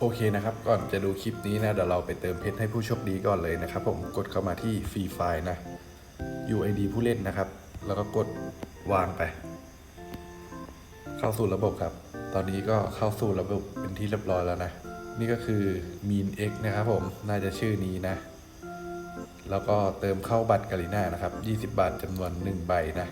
โอเคนะครับ ก่อนจะดูคลิปนี้นะ เดี๋ยวเราไปเติมเพชรให้ผู้โชคดีก่อนเลยนะครับ ผมกดเข้ามาที่ฟรีไฟล์นะ UID ผู้เล่นนะครับ แล้วก็กดวางไป เข้าสู่ระบบครับ ตอนนี้ก็เข้าสู่ระบบเป็นที่เรียบร้อยแล้วนะ นี่ก็คือ Mean X นะครับผมน่าจะชื่อนี้นะ แล้วก็เติมเข้าบัตรกาลิน่านะครับ 20 บาทจำนวน 1 ใบนะ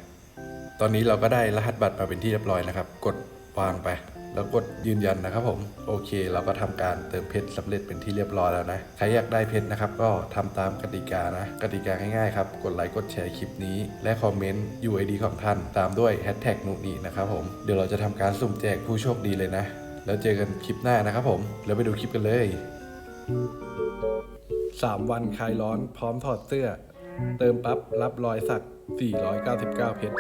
ตอนนี้เราก็ได้รหัสบัตรมาเป็นที่เรียบร้อยนะครับ กดวางไป แล้วกดยืนยันนะครับผมโอเค เราก็ทำการเติมเพชรสำเร็จเป็นที่เรียบร้อยแล้วนะใครอยากได้เพชรนะครับก็ทำตามกติกานะกติกาง่ายๆครับกดไลค์กดแชร์คลิปนี้ และคอมเมนต์ UID ของท่าน ตามด้วยแฮชแท็กนุนีนะครับผมเดี๋ยวเราจะทำการสุ่มแจกผู้โชคดีเลยนะ แล้วเจอกันคลิปหน้านะครับผมแล้วไปดูคลิปกันเลย 3 วันคลายร้อนพร้อมถอดเสื้อ เติมปั๊บรับรอยสัก 499 เพชร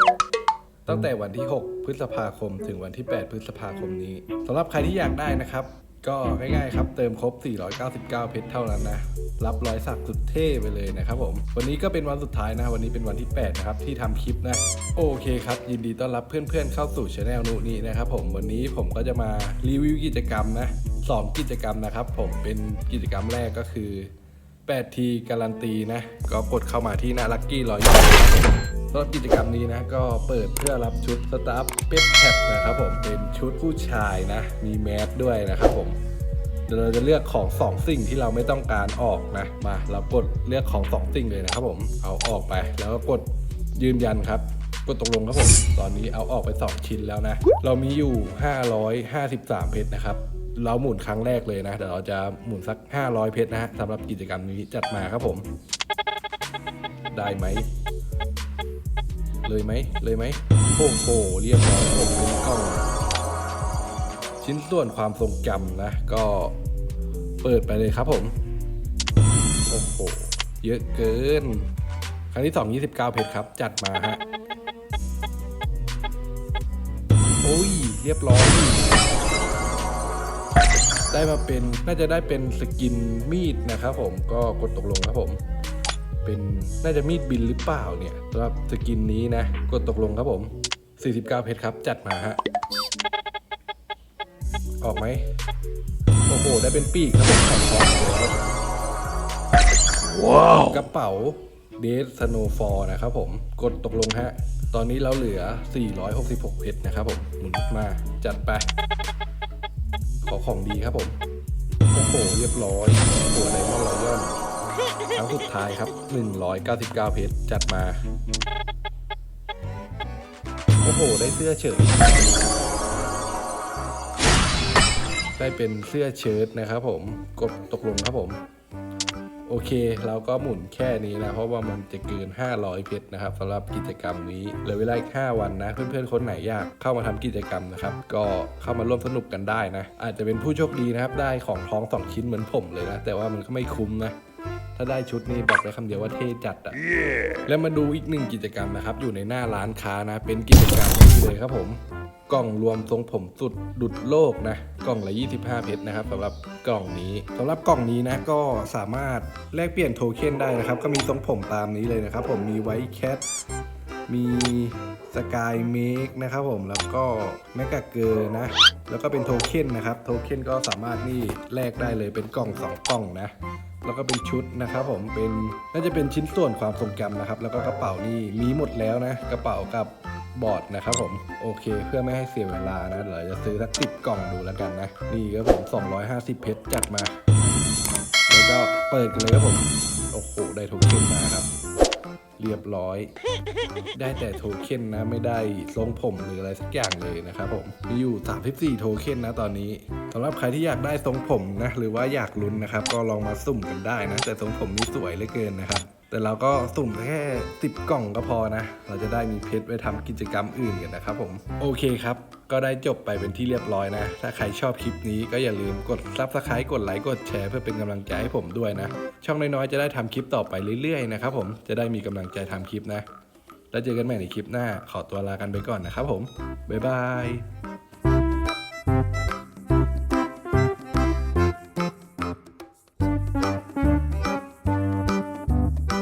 ตั้งแต่วันที่ 6 พฤษภาคม ถึงวันที่ 8 พฤษภาคมนี้สำหรับใครที่อยากได้นะครับ ก็ง่ายๆครับ เติมครบ 499 เพชรเท่านั้นนะ รับรอยสักสุดเท่ไปเลยนะครับผม วันนี้ก็เป็นวันสุดท้ายนะ วันนี้เป็นวันที่ 8 นะครับ ที่ทำคลิปนะ โอเคครับ ยินดีต้อนรับเพื่อนๆ เข้าสู่ช anel นุนี้นะครับผม วันนี้ผมก็จะมารีวิวกิจกรรมนะสองกิจกรรมนะครับ ผมเป็นกิจกรรมแรกก็คือ 8ทีการันตีนะ ก็กดเข้ามาที่หน้าลักกี้รอยสำหรับกิจกรรมนี้นะ ก็เปิดเพื่อรับชุดสตาฟเป็ดแท็บนะครับผมเป็นชุดผู้ชายนะ มีแมสด้วยนะครับผมเดี๋ยวเราจะเลือกของสองสิ่งที่เราไม่ต้องการออกนะมาเรากดเลือกของสองสิ่งเลยนะครับผมเอาออกไปแล้วก็กดยืนยันครับกดตกลงครับผมตอนนี้เอาออกไป 2 ชิ้นแล้วนะ เรามีอยู่ 553 เพชรนะครับ เราหมุนครั้งแรกเลยนะ เดี๋ยวเราจะหมุนสัก 500 เพชรนะฮะสำหรับกิจกรรมนี้จัดมาครับผม ได้ไหม เลยไหม เลยไหม โอ้โห เรียบร้อยผมเป็นกล้อง ชิ้นส่วนความทรงจำนะ ก็เปิดไปเลยครับผม โอ้โห เยอะเกิน ครั้งที่ 2 29 เพชรครับ จัดมาฮะ โอ้ย เรียบร้อย ได้มาเป็นน่าจะได้เป็นสกินมีดนะครับผมก็กดตกลงครับผมเป็นน่าจะมีดบินหรือเปล่าเนี่ยสำหรับสกินนี้นะ กดตกลงครับผม 49 เพชรครับ จัดมาฮะ ออกไหมโอ้โห ได้เป็นปีกครับผมของของแล้วว้าวกระเป๋าเดสสโนฟอร์นะครับผม กดตกลงฮะ ตอนนี้เราเหลือ 466 เพชรนะครับผม หมุนมา จัดไป ขอของดีครับผมโอ้โหเรียบร้อยตัวไดมอนด์รอยอนครั้งสุดท้ายครับ 199 เพชรจัดมา โอ้โห ได้เสื้อเฉยได้เป็นเสื้อเชิ้ตนะครับผม กดตกลงครับผม โอเค เราก็หมุนแค่นี้นะ เพราะว่ามันจะเกิน 500 เพชรนะครับสำหรับกิจกรรมนี้เหลือเวลาอีก5วันนะ เพื่อนๆ คนไหนอยากเข้ามาทำกิจกรรมนะครับ ก็เข้ามาร่วมสนุกกันได้นะ อาจจะเป็นผู้โชคดีนะครับ ได้ของท้องสองชิ้นเหมือนผมเลยนะ แต่ว่ามันก็ไม่คุ้มนะถ้าได้ชุดนี้บอกได้คำเดียวว่าเท่จัดอะแล้วมาดูอีกหนึ่งกิจกรรมนะครับ อยู่ในหน้าร้านค้านะ เป็นกิจกรรมนี้เลยครับผม กล่องรวมทรงผมสุดดุดโลกนะกล่องละ 25 เพชรนะครับสำหรับกล่องนี้สำหรับกล่องนี้นะก็สามารถแลกเปลี่ยนโทเค็นได้นะครับ ก็มีทรงผมตามนี้เลยนะครับ ผมมีไวท์แคทมีสกายเมกนะครับผมแล้วก็แมกกาเกอร์นะ แล้วก็เป็นโทเค็นนะครับ โทเค็นก็สามารถนี่แลกได้เลยเป็นกล่อง 2 กล่องนะ แล้วก็เป็นชุดนะครับผมเป็นน่าจะเป็นชิ้นส่วนความทรงจำนะครับ แล้วก็กระเป๋านี่มีหมดแล้วนะ กระเป๋ากับ บอร์ดนะครับผมโอเค เพื่อไม่ให้เสียเวลานะเดี๋ยวจะซื้อสักสิบกล่องดูแล้วกันนะนี่ครับผม250 เพชรจัดมา แล้วก็เปิดกันเลยครับผม โอ้โห ได้โทเค็นมาครับ เรียบร้อย ได้แต่โทเค็นนะไม่ได้ทรงผมหรืออะไรสักอย่างเลยนะครับผมมีอยู่ 34 โทเค็นนะตอนนี้สำหรับใครที่อยากได้ทรงผมนะหรือว่าอยากลุ้นนะครับ ก็ลองมาสุ่มกันได้นะ แต่ทรงผมนี่สวยเหลือเกินนะครับ แต่เราก็สุ่มแค่ 10 กล่องก็พอนะ เราจะได้มีเพชรไว้ทำกิจกรรมอื่นกันนะครับผม โอเคครับ ก็ได้จบไปเป็นที่เรียบร้อยนะ ถ้าใครชอบคลิปนี้ก็อย่าลืมกด subscribe กดไลค์ กดแชร์เพื่อเป็นกำลังใจให้ผมด้วยนะ ช่องน้อยๆ จะได้ทำคลิปต่อไปเรื่อยๆนะครับผม จะได้มีกำลังใจทำคลิปนะ แล้วเจอกันใหม่ในคลิปหน้า ขอตัวลากันไปก่อนนะครับผม บ๊ายบาย